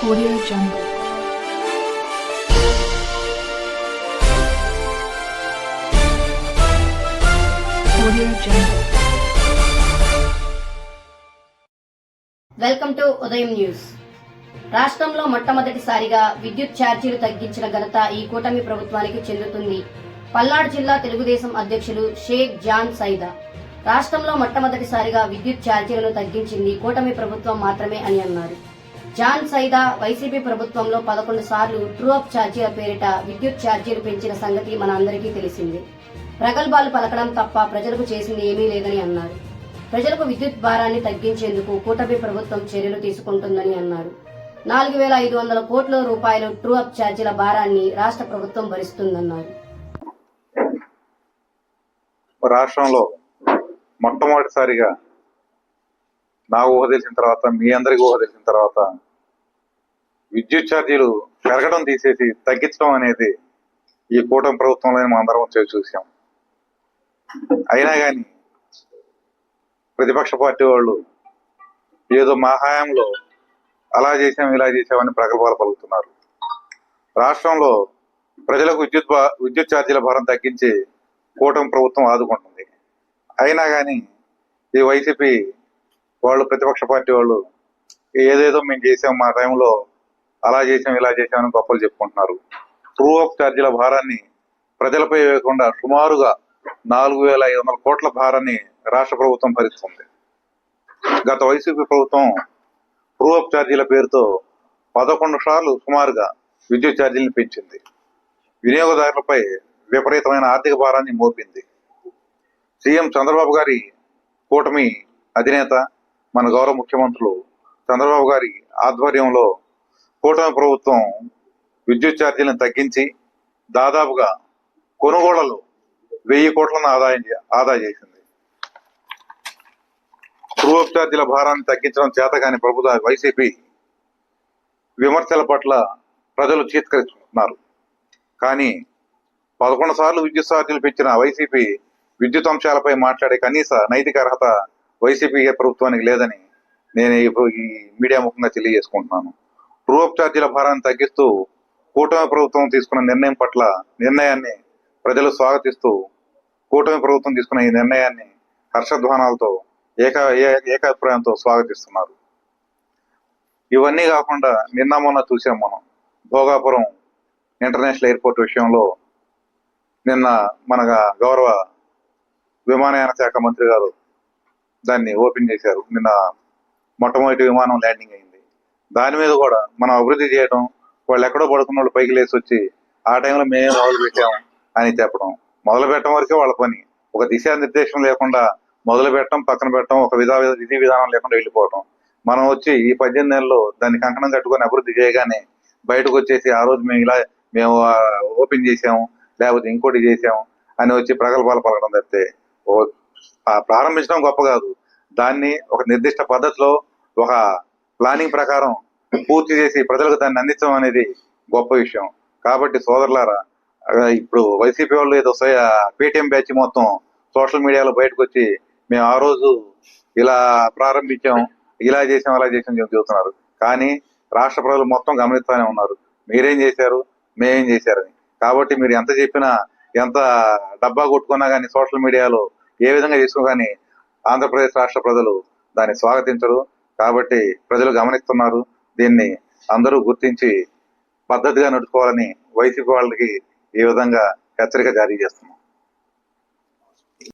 Audio Jungle. Audio Jungle. Welcome to Udayam news రాష్ట్రంలో మొట్టమొదటిసారిగా విద్యుత్ ఛార్జీలు తగ్గించిన ఘనత ఈ కూటమి ప్రభుత్వానికి చెందుతుంది పల్నాడు జిల్లా తెలుగుదేశం అధ్యక్షులు షేక్ జాన్ సైదా రాష్ట్రంలో మొట్టమొదటిసారిగా విద్యుత్ ఛార్జీలను తగ్గించింది కూటమి ప్రభుత్వం మాత్రమే అని అన్నారు జాన్ సైదా వైసీపీ ప్రభుత్వంలో పదకొండు సార్లు ట్రూ అప్ ఛార్జీల పేరిట విద్యుత్ ఛార్జీలు పెంచిన సంగతి మన అందరికీ తెలిసింది. ప్రగల్భాలు పలకడం తప్ప ప్రజలకు చేసింది ఏమీ లేదని అన్నారు. ప్రజలకు విద్యుత్ భారాన్ని తగ్గించేందుకు కూటమి ప్రభుత్వం చర్యలు తీసుకుంటుందని అన్నారు. నాలుగు వేల ఐదు వందల కోట్ల రూపాయలు ట్రూ అప్ ఛార్జీల భారాన్ని రాష్ట్ర ప్రభుత్వం భరిస్తుందన్నారు. రాష్ట్రంలో మొట్టమొదటిసారిగా నాకు ఊహ తెలిసిన తర్వాత మీ అందరికి ఊహ తెలిసిన తర్వాత విద్యుత్ ఛార్జీలు పెరగడం తీసేసి తగ్గించడం అనేది ఈ కూటమి ప్రభుత్వంలో మనం అందరం చూ- చూసాం. అయినా కానీ ప్రతిపక్ష పార్టీ వాళ్ళు ఏదో మా హయాంలో అలా చేసాం ఇలా చేసామని ప్రగల్భాలు పలుకుతున్నారు. రాష్ట్రంలో ప్రజలకు విద్యుత్ విద్యుత్ ఛార్జీల భారం తగ్గించి కూటమి ప్రభుత్వం ఆదుకుంటుంది. అయినా కానీ ఈ వైసీపీ వాళ్ళు ప్రతిపక్ష పార్టీ వాళ్ళు ఏదేదో మేము చేసాం మా టైంలో అలా చేసాం ఇలా చేసామని గొప్పలు చెప్పుకుంటున్నారు. ట్రూ అప్ ఛార్జీల భారాన్ని ప్రజలపై వేయకుండా సుమారుగా నాలుగు వేల ఐదు వందల కోట్ల భారాన్ని రాష్ట్ర ప్రభుత్వం భరిస్తుంది. గత వైసీపీ ప్రభుత్వం ట్రూ అప్ ఛార్జీల పేరుతో పదకొండు సార్లు సుమారుగా విద్యుత్ ఛార్జీలను పెంచింది. వినియోగదారులపై విపరీతమైన ఆర్థిక భారాన్ని మోపింది. సీఎం చంద్రబాబు గారి కూటమి అధినేత మన గౌరవ ముఖ్యమంత్రులు చంద్రబాబు గారి ఆధ్వర్యంలో కూటమి ప్రభుత్వం విద్యుత్ ఛార్జీలను తగ్గించి దాదాపుగా కొనుగోళ్ళలో వెయ్యి కోట్లను ఆదాయం ఆదా చేసింది. ట్రూ ఛార్జీల భారాన్ని తగ్గించడం చేతగాని ప్రభుత్వ వైసీపీ విమర్శల పట్ల ప్రజలు చీత్కరిస్తున్నారు. కానీ పదకొండు సార్లు విద్యుత్ ఛార్జీలు పెంచిన వైసీపీ విద్యుత్ అంశాలపై మాట్లాడే కనీస నైతిక అర్హత వైసీపీ ప్రభుత్వానికి లేదని నేను ఇప్పుడు ఈ మీడియా ముఖంగా తెలియజేసుకుంటున్నాను. ట్రూ అప్ ఛార్జీల భారాన్ని తగ్గిస్తూ కూటమి ప్రభుత్వం తీసుకున్న నిర్ణయం పట్ల నిర్ణయాన్ని ప్రజలు స్వాగతిస్తూ కూటమి ప్రభుత్వం తీసుకున్న ఈ నిర్ణయాన్ని హర్షధ్వానాలతో ఏక ఏ- ఏకాభిప్రాయంతో స్వాగతిస్తున్నారు. ఇవన్నీ కాకుండా నిన్న మొన్న చూసాం మనం భోగాపురం ఇంటర్నేషనల్ ఎయిర్పోర్ట్ విషయంలో నిన్న మన గౌరవ విమానయాన శాఖ మంత్రి గారు దాన్ని ఓపెన్ చేశారు. నిన్న మొట్టమొదటి విమానం ల్యాండింగ్ అయింది. దాని మీద కూడా మనం అభివృద్ధి చేయడం వాళ్ళు ఎక్కడో పడుకున్న వాళ్ళు పైకి లేచి వచ్చి ఆ టైంలో మేమే మొదలు పెట్టాం అని చెప్పడం. మొదలు పెట్టడం వరకే వాళ్ళ పని. ఒక దిశానిర్దేశం లేకుండా మొదలు పెట్టడం పక్కన పెట్టడం ఒక విధా విధి విధానం లేకుండా వెళ్ళిపోవడం మనం వచ్చి ఈ పద్దెనిమిది నెలల్లో దాన్ని కంకణం కట్టుకొని అభివృద్ధి చేయగానే బయటకు వచ్చేసి ఆ రోజు మేము ఇలా మేము ఓపెన్ చేసాము లేకపోతే ఇంకోటి చేసాము అని వచ్చి ప్రగల్భాలు పలకడం తప్పితే ఓ ప్రారంభించడం గొప్ప కాదు. దాన్ని ఒక నిర్దిష్ట పద్ధతిలో ఒక ప్లానింగ్ ప్రకారం పూర్తి చేసి ప్రజలకు దాన్ని అందించడం అనేది గొప్ప విషయం. కాబట్టి సోదరులారా ఇప్పుడు వైసీపీ వాళ్ళు ఏదో పేటిఎం బ్యాచ్ మొత్తం సోషల్ మీడియాలో బయటకు వచ్చి మేము ఆ రోజు ఇలా ప్రారంభించాం ఇలా చేసాం అలా చేసాం చెబుతున్నారు. కానీ రాష్ట్ర ప్రజలు మొత్తం గమనిస్తూనే ఉన్నారు. మీరేం చేశారు? మేమేం చేశారని. కాబట్టి మీరు ఎంత చెప్పినా ఎంత డబ్బా కొట్టుకున్నా కానీ సోషల్ మీడియాలో ఏ విధంగా చేసుకో కానీ ఆంధ్రప్రదేశ్ రాష్ట్ర ప్రజలు దాన్ని స్వాగతించరు. కాబట్టి ప్రజలు గమనిస్తున్నారు. దీన్ని అందరూ గుర్తించి పద్ధతిగా నడుచుకోవాలని వైసీపీ వాళ్ళకి ఈ విధంగా హెచ్చరిక జారీ చేస్తున్నాం.